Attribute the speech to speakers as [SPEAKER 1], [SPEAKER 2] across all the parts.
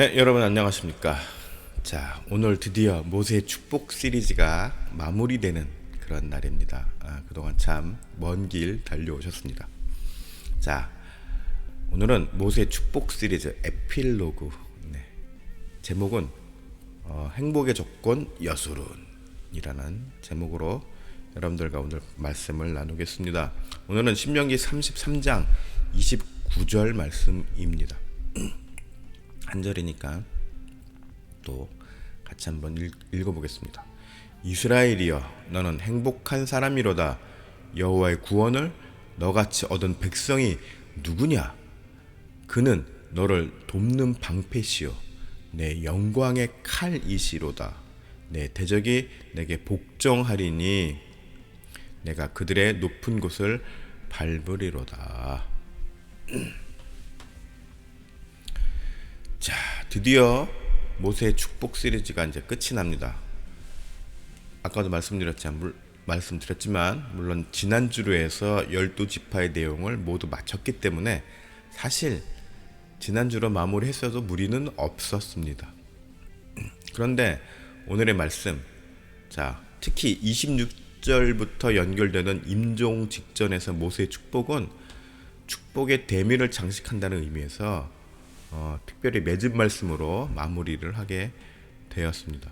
[SPEAKER 1] 네, 여러분 안녕하십니까? 자, 오늘 드디어 모세 축복 시리즈가 마무리되는 그런 날입니다. 아, 그동안 참 먼 길 달려오셨습니다. 자, 오늘은 모세 축복 시리즈 에필로그. 네. 제목은 어, 행복의 조건 여수룬이라는 제목으로 여러분들과 오늘 말씀을 나누겠습니다. 오늘은 신명기 33장 29절 말씀입니다. 한 절이니까 또 같이 한번 읽, 읽어보겠습니다. 이스라엘이여 너는 행복한 사람이로다. 여호와의 구원을 너같이 얻은 백성이 누구냐? 그는 너를 돕는 방패시요. 내 영광의 칼이시로다. 내 대적이 내게 복종하리니 내가 그들의 높은 곳을 밟으리로다. 자, 드디어 모세의 축복 시리즈가 이제 끝이 납니다. 아까도 말씀드렸지만, 물, 말씀드렸지만 물론 지난주로 해서 열두 지파의 내용을 모두 마쳤기 때문에 사실 지난주로 마무리했어도 무리는 없었습니다. 그런데 오늘의 말씀, 자 특히 26절부터 연결되는 임종 직전에서 모세의 축복은 축복의 대미를 장식한다는 의미에서 어, 특별히 맺은 말씀으로 마무리를 하게 되었습니다.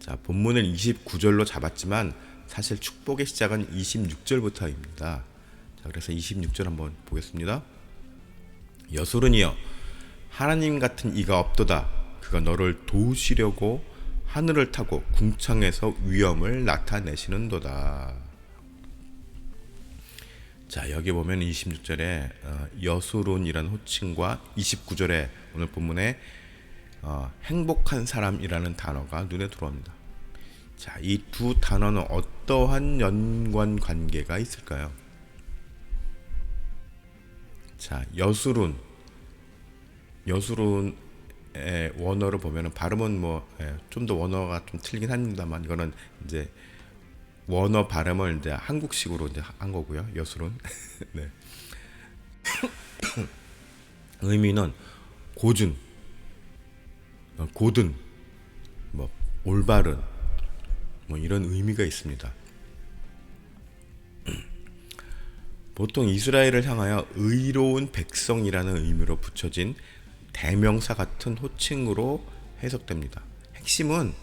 [SPEAKER 1] 자, 본문은 29절로 잡았지만 사실 축복의 시작은 26절부터입니다. 자, 그래서 26절 한번 보겠습니다. 여술은이여 하나님 같은 이가 없도다. 그가 너를 도우시려고 하늘을 타고 궁창에서 위엄을 나타내시는도다. 자 여기 보면 26절에 어, 여수론이라는 호칭과 29절에 오늘 본문에 어, 행복한 사람이라는 단어가 눈에 들어옵니다. 자 이 두 단어는 어떠한 연관 관계가 있을까요? 자 여수론 여수론의 원어를 보면 발음은 뭐 좀 더 원어가 좀 틀리긴 합니다만 이거는 이제 원어 발음을 이제 한국식으로 이제 한 거고요. 여수론. 네. 의미는 고준, 어, 고든, 뭐 올바른, 뭐 이런 의미가 있습니다. 보통 이스라엘을 향하여 의로운 백성이라는 의미로 붙여진 대명사 같은 호칭으로 해석됩니다. 핵심은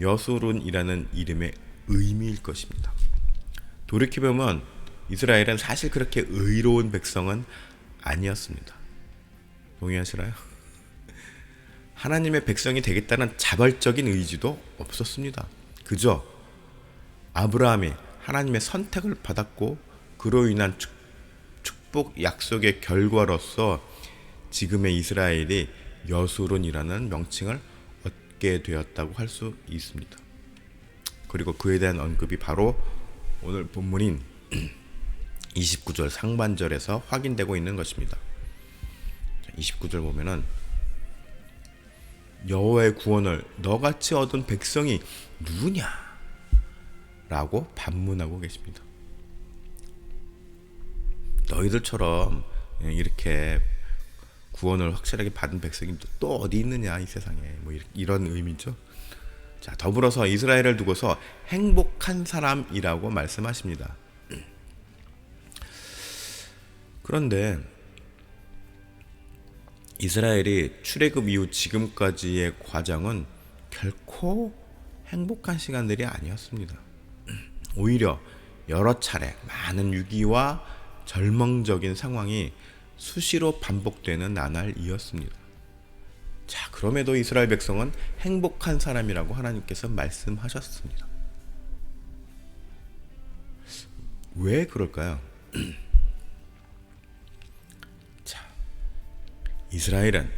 [SPEAKER 1] 여수론이라는 이름의 의미일 것입니다. 돌이켜보면 이스라엘은 사실 그렇게 의로운 백성은 아니었습니다. 동의하시나요? 하나님의 백성이 되겠다는 자발적인 의지도 없었습니다. 그저 아브라함이 하나님의 선택을 받았고 그로 인한 축복 약속의 결과로서 지금의 이스라엘이 여수론이라는 명칭을 얻게 되었다고 할 수 있습니다. 그리고 그에 대한 언급이 바로 오늘 본문인 29절 상반절에서 확인되고 있는 것입니다. 29절 보면은 여호와의 구원을 너같이 얻은 백성이 누구냐? 라고 반문하고 계십니다. 너희들처럼 이렇게 구원을 확실하게 받은 백성이 또 어디 있느냐 이 세상에 뭐 이런 의미죠. 자, 더불어서 이스라엘을 두고서 행복한 사람이라고 말씀하십니다. 그런데 이스라엘이 출애굽 이후 지금까지의 과정은 결코 행복한 시간들이 아니었습니다. 오히려 여러 차례 많은 위기와 절망적인 상황이 수시로 반복되는 나날이었습니다. 자, 그럼에도 이스라엘 백성은 행복한 사람이라고 하나님께서 말씀하셨습니다. 왜 그럴까요? 자, 이스라엘은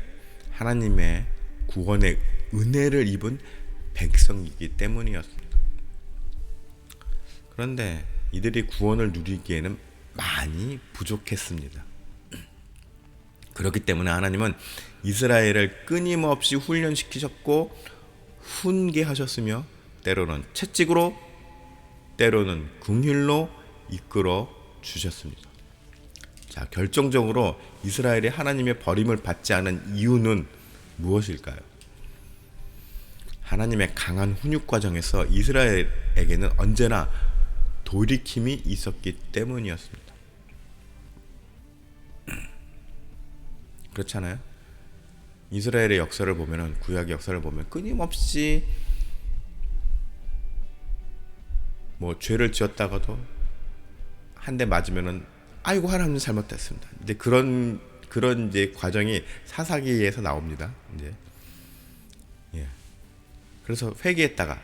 [SPEAKER 1] 하나님의 구원의 은혜를 입은 백성이기 때문이었습니다. 그런데 이들이 구원을 누리기에는 많이 부족했습니다. 그렇기 때문에 하나님은 이스라엘을 끊임없이 훈련시키셨고 훈계하셨으며 때로는 채찍으로 때로는 궁휼로 이끌어 주셨습니다. 자, 결정적으로 이스라엘이 하나님의 버림을 받지 않은 이유는 무엇일까요? 하나님의 강한 훈육 과정에서 이스라엘에게는 언제나 돌이킴이 있었기 때문이었습니다. 그렇잖아요. 이스라엘의 역사를 보면은 구약의 역사를 보면 끊임없이 뭐 죄를 지었다가도 한 대 맞으면은 아이고 하나님 잘못됐습니다. 이제 그런 그런 이제 과정이 사사기에서 나옵니다. 이제 예. 그래서 회개했다가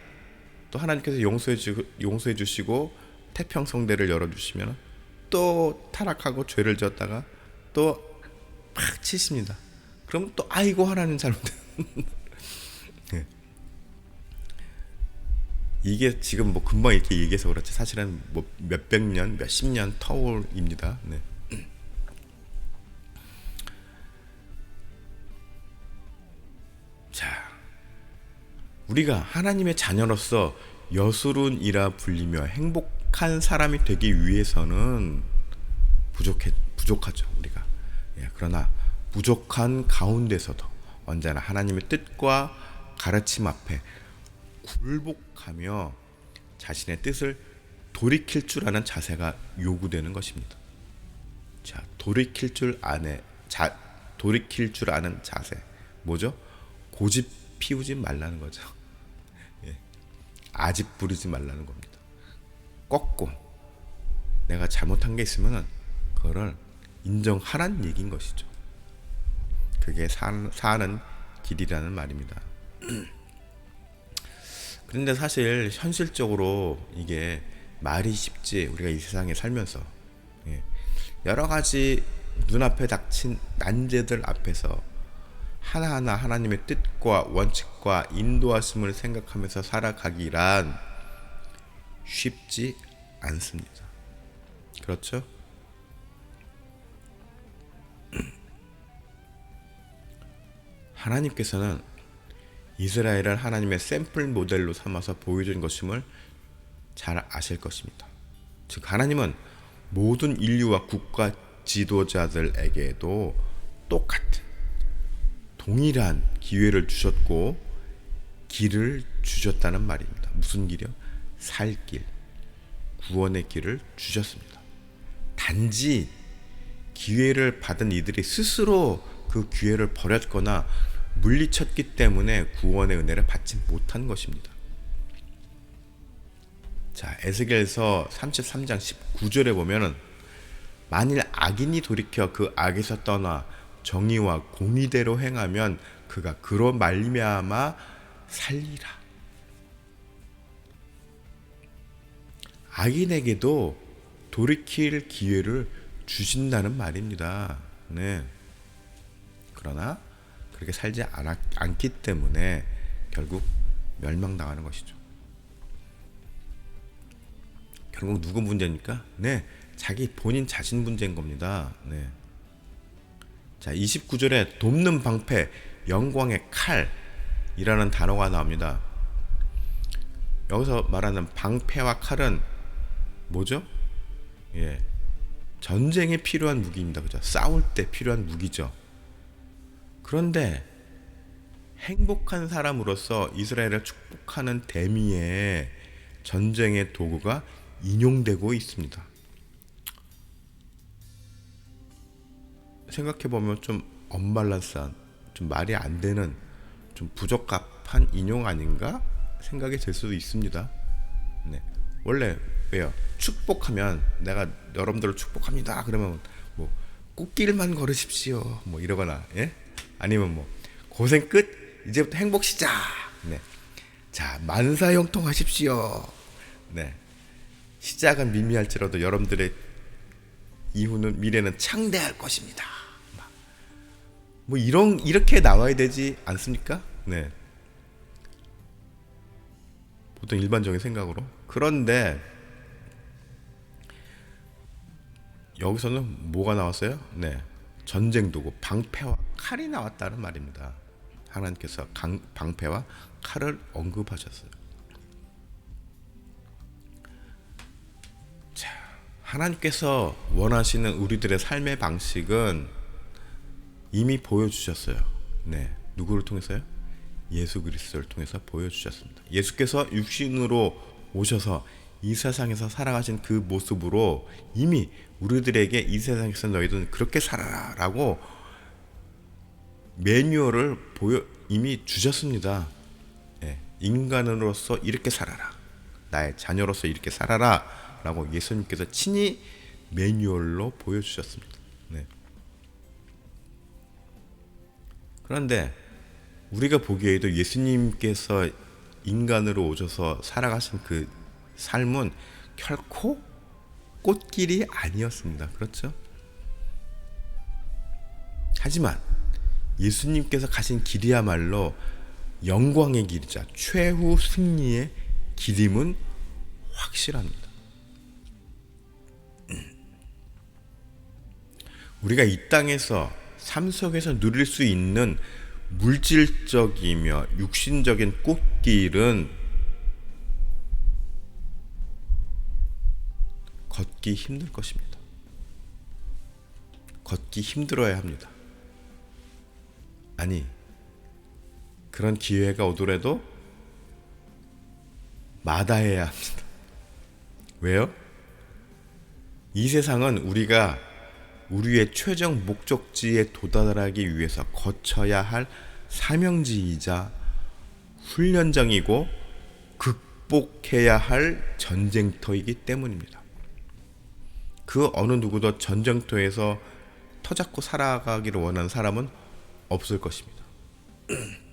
[SPEAKER 1] 또 하나님께서 용서해 주 용서해 주시고 태평 성대를 열어 주시면 또 타락하고 죄를 지었다가 또 팍 치십니다. 그럼 또 아이고 하나님 잘못됐. 예. 이게 지금 뭐 금방 이렇게 얘기해서 그렇지 사실은 뭐 몇백 년, 몇십 년 터울입니다. 네. 자, 우리가 하나님의 자녀로서 여수룬이라 불리며 행복한 사람이 되기 위해서는 부족해 부족하죠 우리가. 예, 그러나 부족한 가운데서도 언제나 하나님의 뜻과 가르침 앞에 굴복하며 자신의 뜻을 돌이킬 줄 아는 자세가 요구되는 것입니다. 자, 돌이킬 줄 아네 자 돌이킬 줄 아는 자세 뭐죠? 고집 피우지 말라는 거죠. 예. 아집 부리지 말라는 겁니다. 꺾고 내가 잘못한 게 있으면은 그거를 인정하란 얘기인 것이죠. 그게 사, 사는 길이라는 말입니다. 그런데 사실 현실적으로 이게 말이 쉽지 우리가 이 세상에 살면서 예. 여러 가지 눈앞에 닥친 난제들 앞에서 하나하나 하나님의 뜻과 원칙과 인도하심을 생각하면서 살아가기란 쉽지 않습니다. 그렇죠? 하나님께서는 이스라엘을 하나님의 샘플 모델로 삼아서 보여준 것임을 잘 아실 것입니다. 즉 하나님은 모든 인류와 국가 지도자들에게도 똑같은 동일한 기회를 주셨고 길을 주셨다는 말입니다. 무슨 길이요? 살 길, 구원의 길을 주셨습니다. 단지 기회를 받은 이들이 스스로 그 기회를 버렸거나 물리쳤기 때문에 구원의 은혜를 받지 못한 것입니다. 자, 에스겔서 33장 19절에 보면은 만일 악인이 돌이켜 그 악에서 떠나 정의와 공의대로 행하면 그가 그로 말미암아 살리라. 악인에게도 돌이킬 기회를 주신다는 말입니다. 네. 그러나 그렇게 살지 않았, 않기 때문에 결국 멸망당하는 것이죠. 결국 누구 문제입니까? 네, 자기 본인 자신 문제인 겁니다. 네. 자, 29절에 돕는 방패, 영광의 칼이라는 단어가 나옵니다. 여기서 말하는 방패와 칼은 뭐죠? 예. 전쟁에 필요한 무기입니다. 그죠? 싸울 때 필요한 무기죠. 그런데 행복한 사람으로서 이스라엘을 축복하는 대미의 전쟁의 도구가 인용되고 있습니다. 생각해 보면 좀 언밸런스한, 좀 말이 안 되는, 좀 부적합한 인용 아닌가 생각이 들 수도 있습니다. 네. 원래 왜요? 축복하면 내가 여러분들을 축복합니다. 그러면 뭐 꽃길만 걸으십시오. 뭐 이러거나 예? 아니면 뭐 고생 끝 이제부터 행복 시작. 네. 자 만사 형통하십시오. 네. 시작은 미미할지라도 여러분들의 이후는 미래는 창대할 것입니다. 뭐 이런 이렇게 나와야 되지 않습니까? 네. 보통 일반적인 생각으로. 그런데 여기서는 뭐가 나왔어요? 네. 전쟁 도구 방패와 칼이 나왔다는 말입니다. 하나님께서 강, 방패와 칼을 언급하셨어요. 자, 하나님께서 원하시는 우리들의 삶의 방식은 이미 보여주셨어요. 네, 누구를 통해서요? 예수 그리스도를 통해서 보여주셨습니다. 예수께서 육신으로 오셔서 이 세상에서 살아가신 그 모습으로 이미 우리들에게 이 세상에서 너희들은 그렇게 살아라 라고 매뉴얼을 보여 이미 주셨습니다. 예, 인간으로서 이렇게 살아라. 나의 자녀로서 이렇게 살아라 라고 예수님께서 친히 매뉴얼로 보여주셨습니다. 네. 그런데 우리가 보기에도 예수님께서 인간으로 오셔서 살아가신 그 삶은 결코 꽃길이 아니었습니다. 그렇죠? 하지만 예수님께서 가신 길이야말로 영광의 길이자 최후 승리의 길임은 확실합니다. 우리가 이 땅에서 삶 속에서 누릴 수 있는 물질적이며 육신적인 꽃길은 걷기 힘들 것입니다. 걷기 힘들어야 합니다. 아니, 그런 기회가 오더라도 마다해야 합니다. 왜요? 이 세상은 우리가 우리의 최종 목적지에 도달하기 위해서 거쳐야 할 사명지이자 훈련장이고 극복해야 할 전쟁터이기 때문입니다. 그 어느 누구도 전쟁터에서 터잡고 살아가기를 원하는 사람은 없을 것입니다.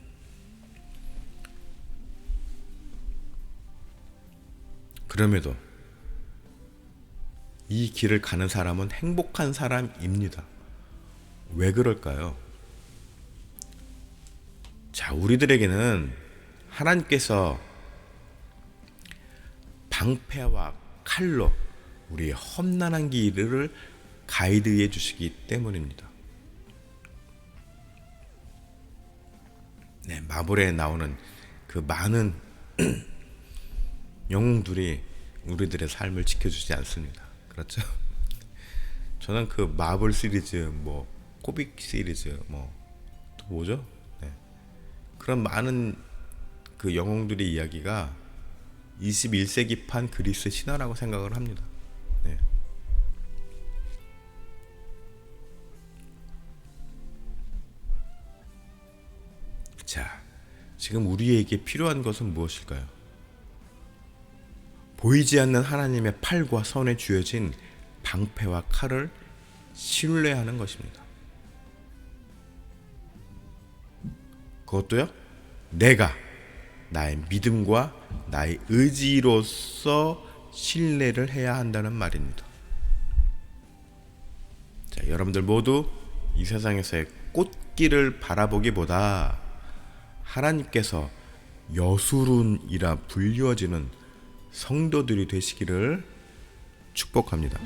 [SPEAKER 1] 그럼에도 이 길을 가는 사람은 행복한 사람입니다. 왜 그럴까요? 자, 우리들에게는 하나님께서 방패와 칼로 우리의 험난한 길을 가이드해 주시기 때문입니다. 네, 마블에 나오는 그 많은 영웅들이 우리들의 삶을 지켜주지 않습니다. 그렇죠? 저는 그 마블 시리즈, 뭐 코빅 시리즈, 뭐 또 뭐죠? 네. 그런 많은 그 영웅들의 이야기가 21세기판 그리스 신화라고 생각을 합니다. 지금 우리에게 필요한 것은 무엇일까요? 보이지 않는 하나님의 팔과 손에 쥐어진 방패와 칼을 신뢰하는 것입니다. 그것도요, 내가 나의 믿음과 나의 의지로서 신뢰를 해야 한다는 말입니다. 자, 여러분들 모두 이 세상에서의 꽃길을 바라보기보다 하나님께서 여수룬이라 불리워지는 성도들이 되시기를 축복합니다.